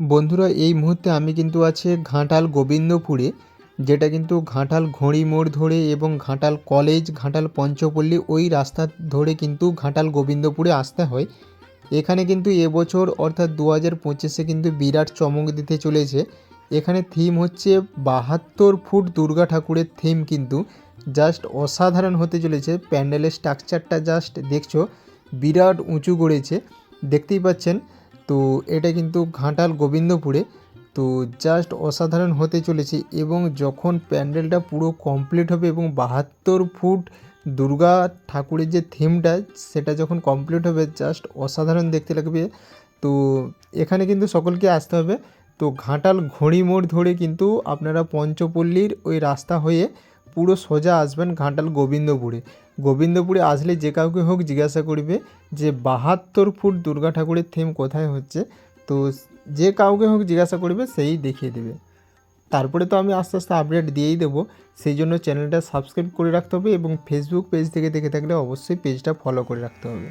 বন্ধুরা, এই মুহূর্তে আমি কিন্তু আছে ঘাটাল গোবিন্দপুরে, যেটা কিন্তু ঘাটাল ঘড়ি মোড় ধরে এবং ঘাটাল কলেজ, ঘাটাল পঞ্চপল্লী ওই রাস্তা ধরে কিন্তু ঘাটাল গোবিন্দপুরে আসতে হয়। এখানে কিন্তু এবছর অর্থাৎ দু হাজার পঁচিশে কিন্তু বিরাট চমক দিতে চলেছে। এখানে থিম হচ্ছে বাহাত্তর ফুট দুর্গা ঠাকুরের থিম কিন্তু। জাস্ট অসাধারণ হতে চলেছে, প্যান্ডেলের স্ট্রাকচারটা জাস্ট দেখছ, বিরাট উঁচু গড়েছে দেখতেই পাচ্ছেন তো এটা কিন্তু ঘাটাল গোবিন্দপুরে। তো জাস্ট অসাধারণ হতে চলেছে এবং যখন প্যান্ডেলটা পুরো কমপ্লিট হবে এবং বাহাত্তর ফুট দুর্গা ঠাকুরের যে থিমটা সেটা যখন কমপ্লিট হবে জাস্ট অসাধারণ দেখতে লাগবে। তো এখানে কিন্তু সকলকে আসতে হবে। তো ঘাটাল ঘড়ি মোড় ধরে কিন্তু আপনারা পঞ্চপল্লীর ওই রাস্তা হয়ে পুরো সোজা আসবেন ঘাটাল গোবিন্দপুরে। গোবিন্দপুরে আসলে যে কাউকে হোক জিজ্ঞাসা করবে যে বাহাত্তর ফুট দুর্গা ঠাকুরের থিম কোথায় হচ্ছে? তো যে কাউকে হোক জিজ্ঞাসা করবে, সেই দেখিয়ে দেবে। তারপরে তো আমি আস্তে আস্তে আপডেট দিয়েই দেবো। সেই জন্য চ্যানেলটা সাবস্ক্রাইব করে রাখতে হবে এবং ফেসবুক পেজ থেকে দেখে থাকলে অবশ্যই পেজটা ফলো করে রাখতে হবে।